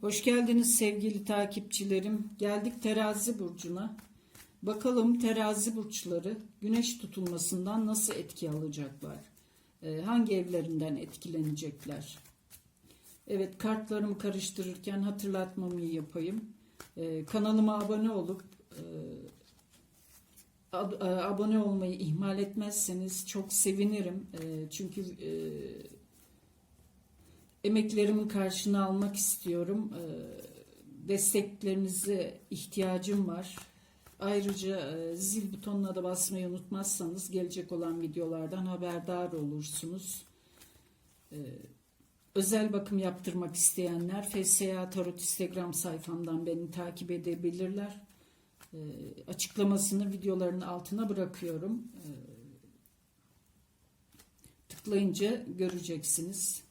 Hoş geldiniz sevgili takipçilerim. Geldik terazi burcuna. Bakalım terazi burçları güneş tutulmasından nasıl etki alacaklar? Ee, hangi evlerinden etkilenecekler? Evet kartlarımı karıştırırken hatırlatmamı yapayım. Ee, kanalıma abone olup e, ab- e, abone olmayı ihmal etmezseniz çok sevinirim. E, çünkü e, emeklerimin karşını almak istiyorum. Ee, Desteklerinize ihtiyacım var. Ayrıca e, zil butonuna da basmayı unutmazsanız gelecek olan videolardan haberdar olursunuz. Ee, Özel bakım yaptırmak isteyenler FSA Tarot Instagram sayfamdan beni takip edebilirler. Ee, Açıklamasını videoların altına bırakıyorum. Tıklayınca göreceksiniz.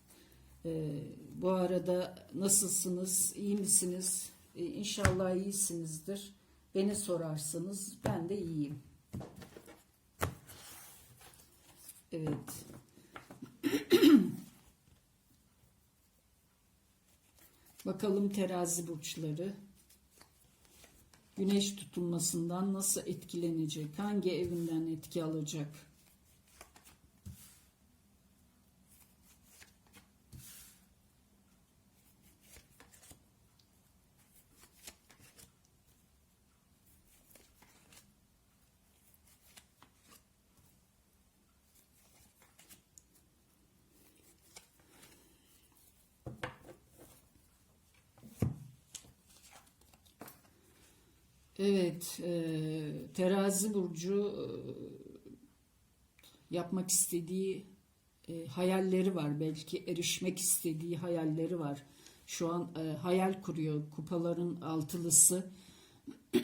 Ee, bu arada nasılsınız? İyi misiniz? Ee, inşallah iyisinizdir. Beni sorarsanız ben de iyiyim. Evet. Bakalım terazi burçları güneş tutulmasından nasıl etkilenecek? Hangi evinden etki alacak? Evet, e, terazi burcu e, yapmak istediği e, hayalleri var. Belki erişmek istediği hayalleri var. Şu an e, hayal kuruyor. Kupaların altılısı.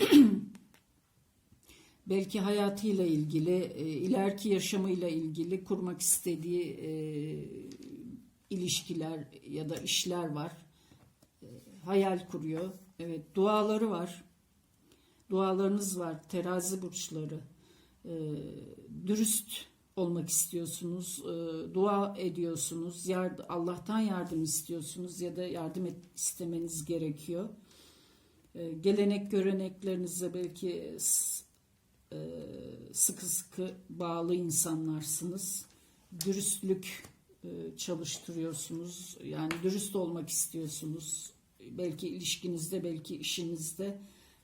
belki hayatıyla ilgili, e, ileriki yaşamıyla ilgili kurmak istediği e, ilişkiler ya da işler var. E, hayal kuruyor. Evet, duaları var dualarınız var terazi burçları. Ee, dürüst olmak istiyorsunuz ee, dua ediyorsunuz yard- Allah'tan yardım istiyorsunuz ya da yardım et- istemeniz gerekiyor. Ee, gelenek göreneklerinize belki e, sıkı sıkı bağlı insanlarsınız. Dürüstlük e, çalıştırıyorsunuz. Yani dürüst olmak istiyorsunuz. Belki ilişkinizde belki işinizde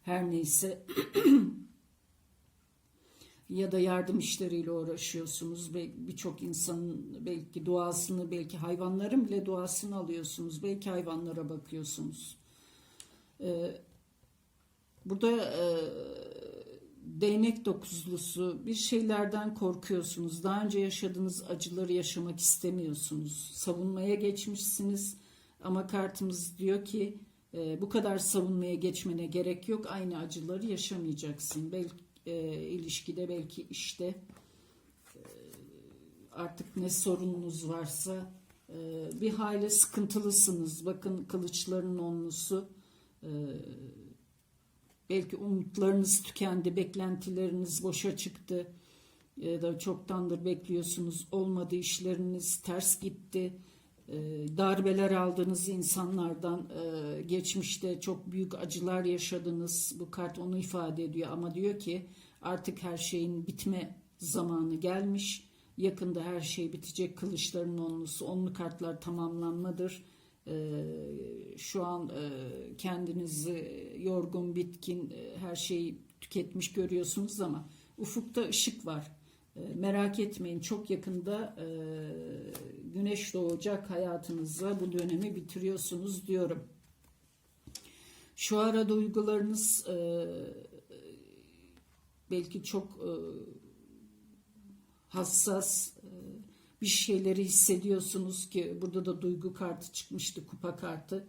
her neyse ya da yardım işleriyle uğraşıyorsunuz. Birçok insanın belki duasını, belki hayvanların bile duasını alıyorsunuz. Belki hayvanlara bakıyorsunuz. Ee, burada e, değnek dokuzlusu bir şeylerden korkuyorsunuz. Daha önce yaşadığınız acıları yaşamak istemiyorsunuz. Savunmaya geçmişsiniz ama kartımız diyor ki e, bu kadar savunmaya geçmene gerek yok. Aynı acıları yaşamayacaksın. Belki e, ilişkide, belki işte e, artık ne sorununuz varsa e, bir hayli sıkıntılısınız. Bakın kılıçların onlusu. E, belki umutlarınız tükendi, beklentileriniz boşa çıktı. Ya da çoktandır bekliyorsunuz. Olmadı işleriniz ters gitti darbeler aldığınız insanlardan e, geçmişte çok büyük acılar yaşadınız. Bu kart onu ifade ediyor ama diyor ki artık her şeyin bitme zamanı gelmiş. Yakında her şey bitecek. Kılıçların onlusu, onlu kartlar tamamlanmadır. E, Şu an e, kendinizi yorgun, bitkin, e, her şeyi tüketmiş görüyorsunuz ama ufukta ışık var. E, Merak etmeyin çok yakında e, güneş doğacak hayatınızda bu dönemi bitiriyorsunuz diyorum. Şu ara duygularınız e, belki çok e, hassas bir şeyleri hissediyorsunuz ki burada da duygu kartı çıkmıştı kupa kartı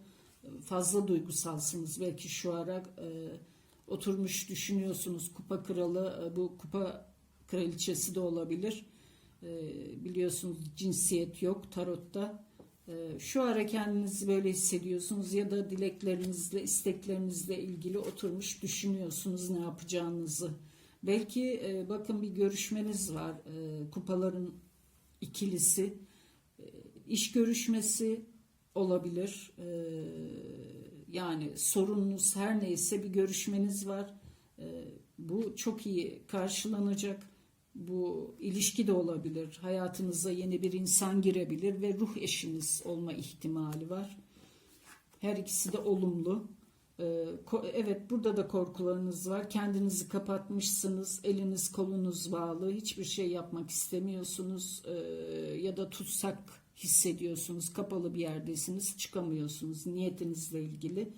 fazla duygusalsınız belki şu ara oturmuş düşünüyorsunuz kupa kralı bu kupa kraliçesi de olabilir e, biliyorsunuz cinsiyet yok tarotta e, şu ara kendinizi böyle hissediyorsunuz ya da dileklerinizle isteklerinizle ilgili oturmuş düşünüyorsunuz ne yapacağınızı belki e, bakın bir görüşmeniz var e, kupaların ikilisi e, iş görüşmesi olabilir. E, yani sorununuz her neyse bir görüşmeniz var. E, bu çok iyi karşılanacak. Bu ilişki de olabilir. Hayatınıza yeni bir insan girebilir ve ruh eşiniz olma ihtimali var. Her ikisi de olumlu. Ee, Evet burada da korkularınız var. Kendinizi kapatmışsınız. Eliniz kolunuz bağlı. Hiçbir şey yapmak istemiyorsunuz. Ee, Ya da tutsak hissediyorsunuz. Kapalı bir yerdesiniz. Çıkamıyorsunuz. Niyetinizle ilgili.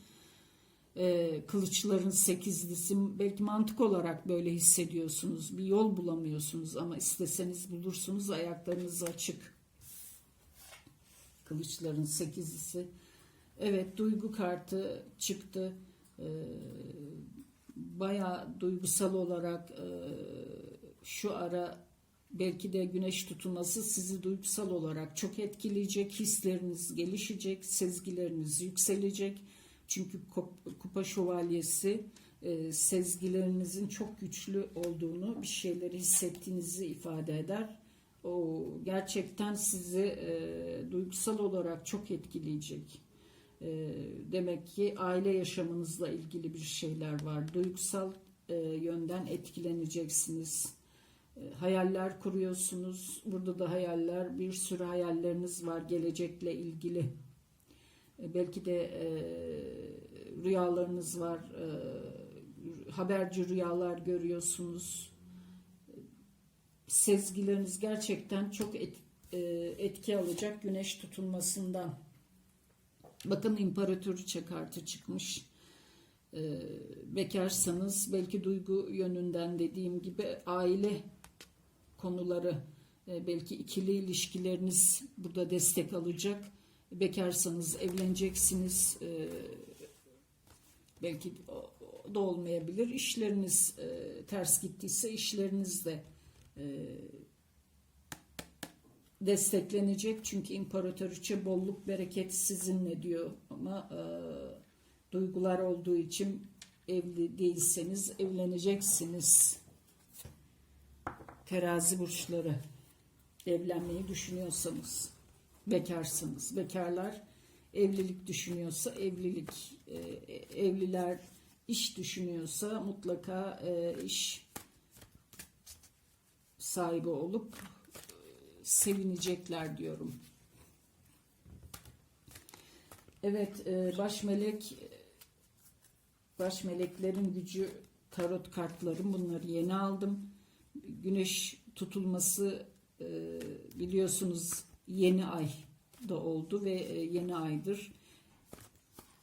Ee, Kılıçların sekizlisi belki mantık olarak böyle hissediyorsunuz. Bir yol bulamıyorsunuz ama isteseniz bulursunuz. Ayaklarınız açık. Kılıçların sekizlisi. Evet duygu kartı çıktı. Ee, bayağı duygusal olarak e, şu ara belki de güneş tutulması sizi duygusal olarak çok etkileyecek. Hisleriniz gelişecek, sezgileriniz yükselecek. Çünkü kupa şövalyesi e, sezgilerinizin çok güçlü olduğunu, bir şeyleri hissettiğinizi ifade eder. O gerçekten sizi e, duygusal olarak çok etkileyecek. E, demek ki aile yaşamınızla ilgili bir şeyler var. Duygusal yönden etkileneceksiniz. Hayaller kuruyorsunuz. Burada da hayaller, bir sürü hayalleriniz var gelecekle ilgili. E, belki de e, rüyalarınız var. E, haberci rüyalar görüyorsunuz. Sezgileriniz gerçekten çok et- e, etki alacak güneş tutulmasından. Bakın imparatoriçe kartı çıkmış. Ee, bekarsanız belki duygu yönünden dediğim gibi aile konuları e, belki ikili ilişkileriniz burada destek alacak. Bekarsanız evleneceksiniz. Ee, belki da olmayabilir. İşleriniz e, ters gittiyse işleriniz de e, desteklenecek. Çünkü imparatoriçe bolluk bereket sizinle diyor ama e, duygular olduğu için evli değilseniz evleneceksiniz. Terazi burçları evlenmeyi düşünüyorsanız bekarsınız. Bekarlar evlilik düşünüyorsa evlilik e, evliler iş düşünüyorsa mutlaka e, iş sahibi olup sevinecekler diyorum. Evet, e, baş melek baş meleklerin gücü tarot kartlarım bunları yeni aldım. Güneş tutulması e, biliyorsunuz yeni ay da oldu ve e, yeni aydır.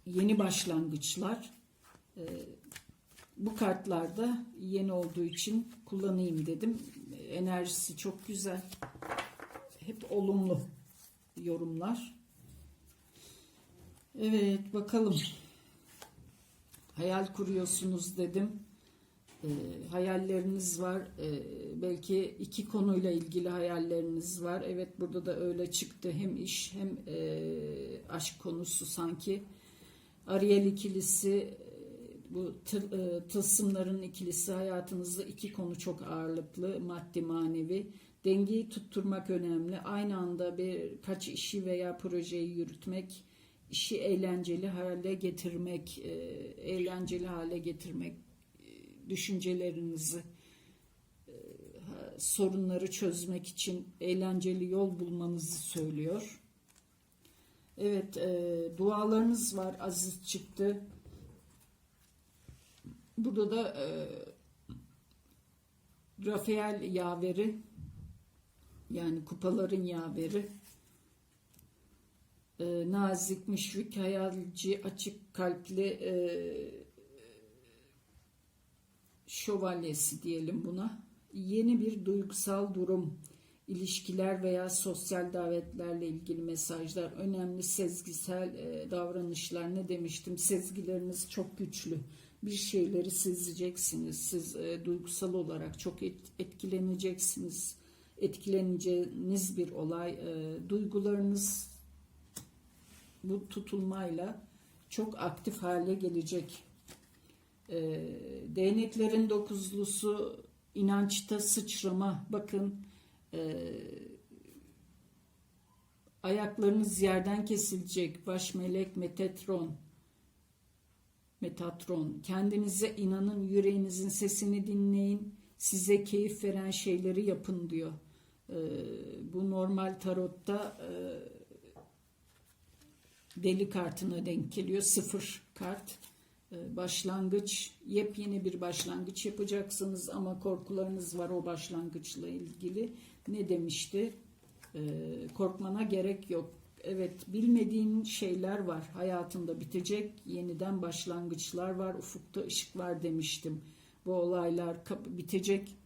Yeni başlangıçlar. E, bu kartlarda yeni olduğu için kullanayım dedim. Enerjisi çok güzel hep olumlu yorumlar. Evet bakalım. Hayal kuruyorsunuz dedim. Ee, hayalleriniz var. Ee, belki iki konuyla ilgili hayalleriniz var. Evet burada da öyle çıktı. Hem iş hem e, aşk konusu sanki. Ariel ikilisi e, bu tıl, e, tılsımların ikilisi hayatınızda iki konu çok ağırlıklı. Maddi manevi. Dengeyi tutturmak önemli. Aynı anda birkaç işi veya projeyi yürütmek, işi eğlenceli hale getirmek, e, eğlenceli hale getirmek, e, düşüncelerinizi, e, sorunları çözmek için eğlenceli yol bulmanızı söylüyor. Evet, dualarınız var. Aziz çıktı. Burada da Rafael yaveri yani kupaların yaveri e, nazik, müşfik, hayalci, açık kalpli e, şövalyesi diyelim buna. Yeni bir duygusal durum, ilişkiler veya sosyal davetlerle ilgili mesajlar, önemli sezgisel e, davranışlar ne demiştim? Sezgileriniz çok güçlü. Bir şeyleri sezeceksiniz. Siz e, duygusal olarak çok et, etkileneceksiniz etkileneceğiniz bir olay. E, duygularınız bu tutulmayla çok aktif hale gelecek. E, değneklerin dokuzlusu inançta sıçrama. Bakın e, ayaklarınız yerden kesilecek. Baş melek Metatron Metatron. Kendinize inanın, yüreğinizin sesini dinleyin. Size keyif veren şeyleri yapın diyor. Ee, bu normal tarotta e, deli kartına denk geliyor. Sıfır kart. Ee, başlangıç, yepyeni bir başlangıç yapacaksınız ama korkularınız var o başlangıçla ilgili. Ne demişti? Ee, korkmana gerek yok. Evet, bilmediğin şeyler var. Hayatında bitecek, yeniden başlangıçlar var. Ufukta ışık var demiştim. Bu olaylar bitecek.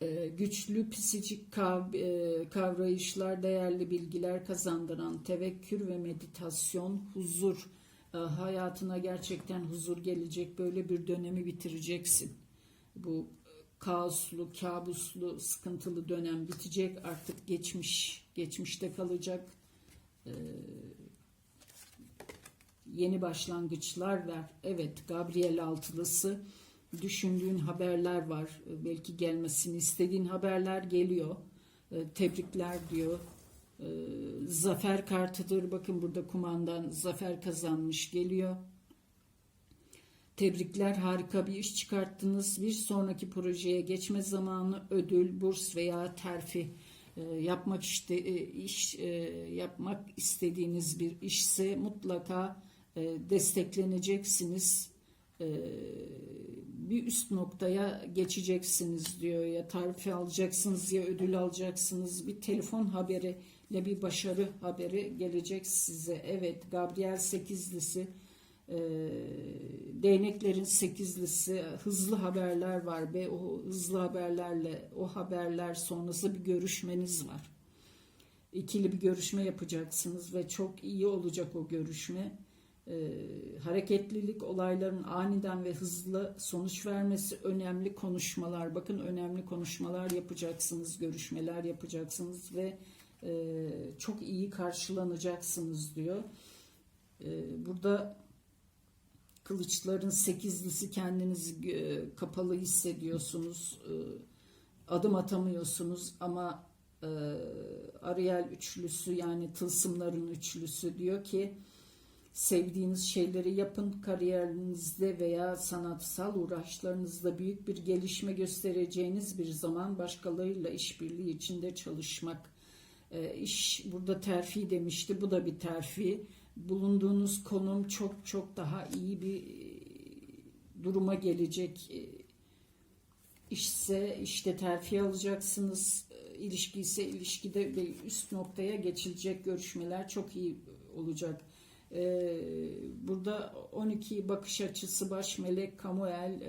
Ee, güçlü psikik e, kavrayışlar, değerli bilgiler kazandıran tevekkül ve meditasyon, huzur, hayatına gerçekten huzur gelecek. Böyle bir dönemi bitireceksin. Bu kaoslu, kabuslu, sıkıntılı dönem bitecek. Artık geçmiş, geçmişte kalacak. Ee, yeni başlangıçlar ver. Evet, Gabriel altılısı. Düşündüğün haberler var. Ee, Belki gelmesini istediğin haberler geliyor. Ee, tebrikler diyor. Ee, zafer kartıdır. Bakın burada kumandan zafer kazanmış geliyor. Tebrikler harika bir iş çıkarttınız. Bir sonraki projeye geçme zamanı ödül, burs veya terfi e, yapmak işte e, iş e, yapmak istediğiniz bir işse mutlaka e, destekleneceksiniz. E, bir üst noktaya geçeceksiniz diyor ya terfi alacaksınız ya ödül alacaksınız. Bir telefon haberiyle bir başarı haberi gelecek size. Evet Gabriel sekizlisi e, değneklerin sekizlisi hızlı haberler var ve o hızlı haberlerle o haberler sonrası bir görüşmeniz var. İkili bir görüşme yapacaksınız ve çok iyi olacak o görüşme. E, hareketlilik olayların aniden ve hızlı sonuç vermesi önemli konuşmalar. Bakın önemli konuşmalar yapacaksınız, görüşmeler yapacaksınız ve e, çok iyi karşılanacaksınız diyor. E, burada kılıçların sekizlisi kendinizi e, kapalı hissediyorsunuz. Adım atamıyorsunuz ama e, Ariel üçlüsü yani tılsımların üçlüsü diyor ki sevdiğiniz şeyleri yapın kariyerinizde veya sanatsal uğraşlarınızda büyük bir gelişme göstereceğiniz bir zaman başkalarıyla işbirliği içinde çalışmak e, iş burada terfi demişti bu da bir terfi bulunduğunuz konum çok çok daha iyi bir e, duruma gelecek. E, İşse işte terfi alacaksınız. E, İlişki ise ilişkide de üst noktaya geçilecek görüşmeler çok iyi olacak. Ee, burada 12 bakış açısı baş melek Kamuel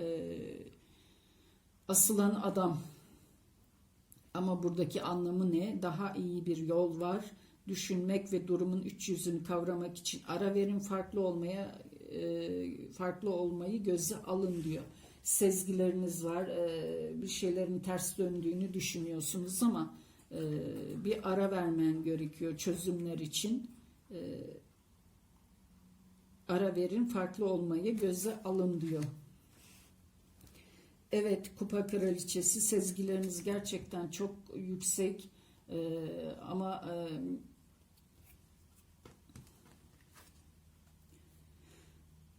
asılan adam ama buradaki anlamı ne? Daha iyi bir yol var düşünmek ve durumun üç yüzünü kavramak için ara verin farklı olmaya e, farklı olmayı göze alın diyor. Sezgileriniz var, e, bir şeylerin ters döndüğünü düşünüyorsunuz ama e, bir ara vermen gerekiyor çözümler için. Ara verin, farklı olmayı göze alın diyor. Evet, Kupa Kraliçesi. Sezgileriniz gerçekten çok yüksek. Ee, ama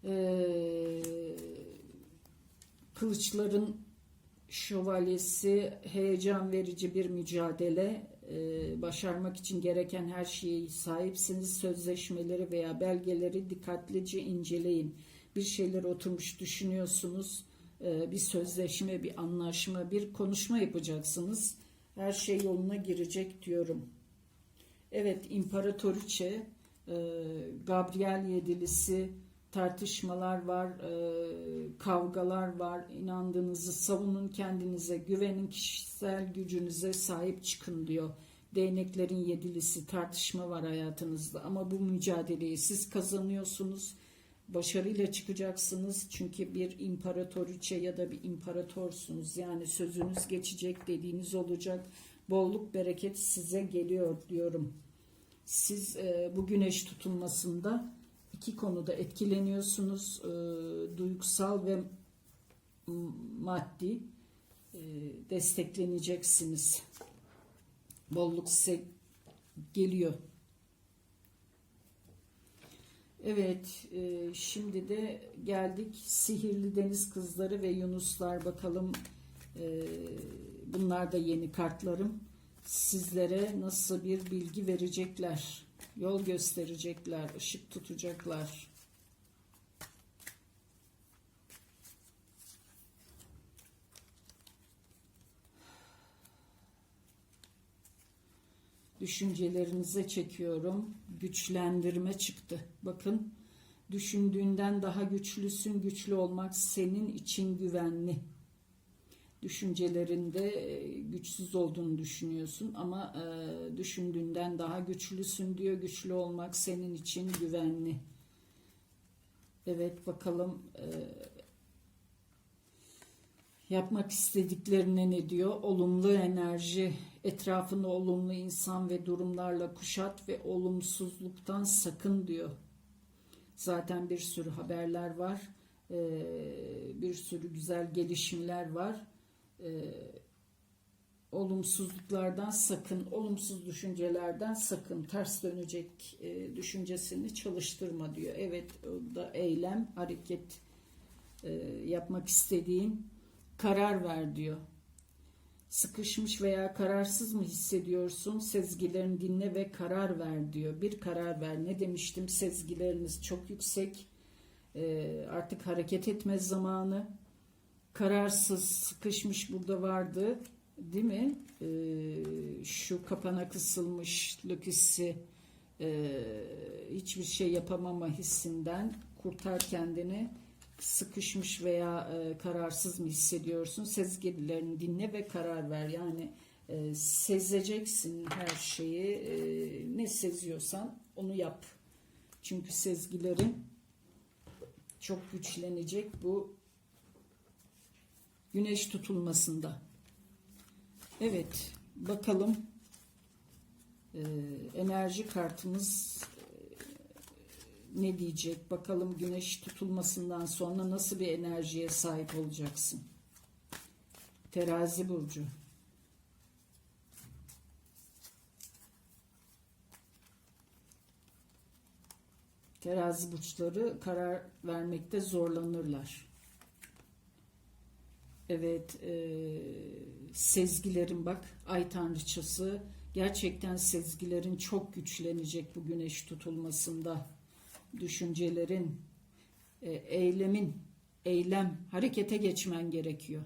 e, e, kılıçların şövalyesi heyecan verici bir mücadele. E, başarmak için gereken her şeye sahipsiniz. Sözleşmeleri veya belgeleri dikkatlice inceleyin. Bir şeyler oturmuş düşünüyorsunuz bir sözleşme bir anlaşma bir konuşma yapacaksınız her şey yoluna girecek diyorum evet imparatoriçe e, Gabriel yedilisi tartışmalar var, e, kavgalar var. İnandığınızı savunun kendinize, güvenin kişisel gücünüze sahip çıkın diyor. Değneklerin yedilisi tartışma var hayatınızda ama bu mücadeleyi siz kazanıyorsunuz. Başarıyla çıkacaksınız çünkü bir imparatoriçe ya da bir imparatorsunuz. Yani sözünüz geçecek dediğiniz olacak. Bolluk bereket size geliyor diyorum. Siz e, bu güneş tutulmasında iki konuda etkileniyorsunuz. E, duygusal ve maddi e, destekleneceksiniz. Bolluk size geliyor. Evet, e, şimdi de geldik Sihirli Deniz Kızları ve Yunuslar. Bakalım e, bunlar da yeni kartlarım. Sizlere nasıl bir bilgi verecekler, yol gösterecekler, ışık tutacaklar. Düşüncelerinize çekiyorum. Güçlendirme çıktı. Bakın düşündüğünden daha güçlüsün. Güçlü olmak senin için güvenli. Düşüncelerinde e, güçsüz olduğunu düşünüyorsun ama e, düşündüğünden daha güçlüsün diyor. Güçlü olmak senin için güvenli. Evet bakalım e, yapmak istediklerine ne diyor? Olumlu enerji, etrafını olumlu insan ve durumlarla kuşat ve olumsuzluktan sakın diyor. Zaten bir sürü haberler var, ee, bir sürü güzel gelişmeler var. Ee, olumsuzluklardan sakın, olumsuz düşüncelerden sakın, ters dönecek e, düşüncesini çalıştırma diyor. Evet, o da eylem, hareket e, yapmak istediğin karar ver diyor. Sıkışmış veya kararsız mı hissediyorsun? Sezgilerini dinle ve karar ver diyor. Bir karar ver. Ne demiştim? Sezgileriniz çok yüksek. Ee, artık hareket etme zamanı. Kararsız, sıkışmış burada vardı. Değil mi? Ee, şu kapana kısılmışlık hissi, e, hiçbir şey yapamama hissinden kurtar kendini sıkışmış veya e, kararsız mı hissediyorsun? Sezgilerini dinle ve karar ver. Yani e, sezeceksin her şeyi. E, ne seziyorsan onu yap. Çünkü sezgilerin çok güçlenecek bu güneş tutulmasında. Evet, bakalım e, enerji kartımız ne diyecek? Bakalım güneş tutulmasından sonra nasıl bir enerjiye sahip olacaksın? Terazi burcu. Terazi burçları karar vermekte zorlanırlar. Evet, e, sezgilerin bak, ay tanrıçası gerçekten sezgilerin çok güçlenecek bu güneş tutulmasında düşüncelerin, e, eylemin, eylem, harekete geçmen gerekiyor.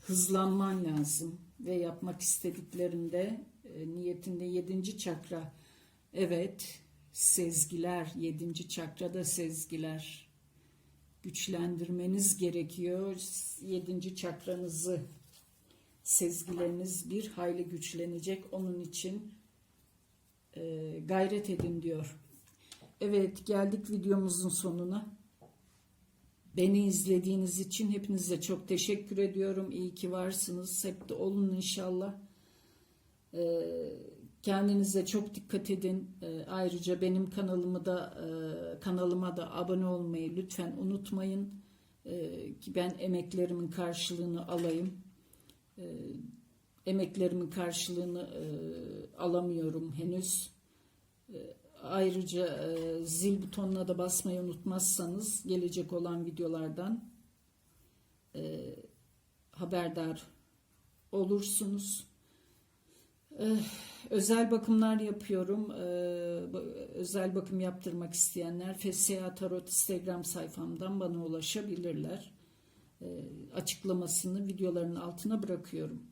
Hızlanman lazım ve yapmak istediklerinde e, niyetinde yedinci çakra, evet sezgiler, yedinci çakrada sezgiler güçlendirmeniz gerekiyor. Yedinci çakranızı sezgileriniz bir hayli güçlenecek. Onun için e, gayret edin diyor. Evet geldik videomuzun sonuna. Beni izlediğiniz için hepinize çok teşekkür ediyorum. İyi ki varsınız. Hep de olun inşallah. Ee, kendinize çok dikkat edin. Ee, ayrıca benim kanalımı da e, kanalıma da abone olmayı lütfen unutmayın. Ee, ki ben emeklerimin karşılığını alayım. Emeklerimin karşılığını e, alamıyorum henüz. Ayrıca e, zil butonuna da basmayı unutmazsanız gelecek olan videolardan e, haberdar olursunuz. E, özel bakımlar yapıyorum. E, özel bakım yaptırmak isteyenler FSA Tarot Instagram sayfamdan bana ulaşabilirler. E, açıklamasını videoların altına bırakıyorum.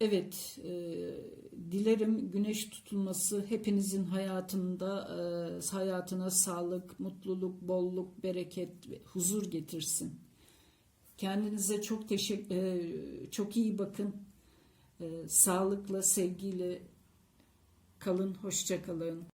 Evet, e, dilerim güneş tutulması hepinizin hayatında e, hayatına sağlık, mutluluk, bolluk, bereket huzur getirsin. Kendinize çok teşekkür, e, çok iyi bakın. E, sağlıkla, sevgiyle kalın, hoşça kalın.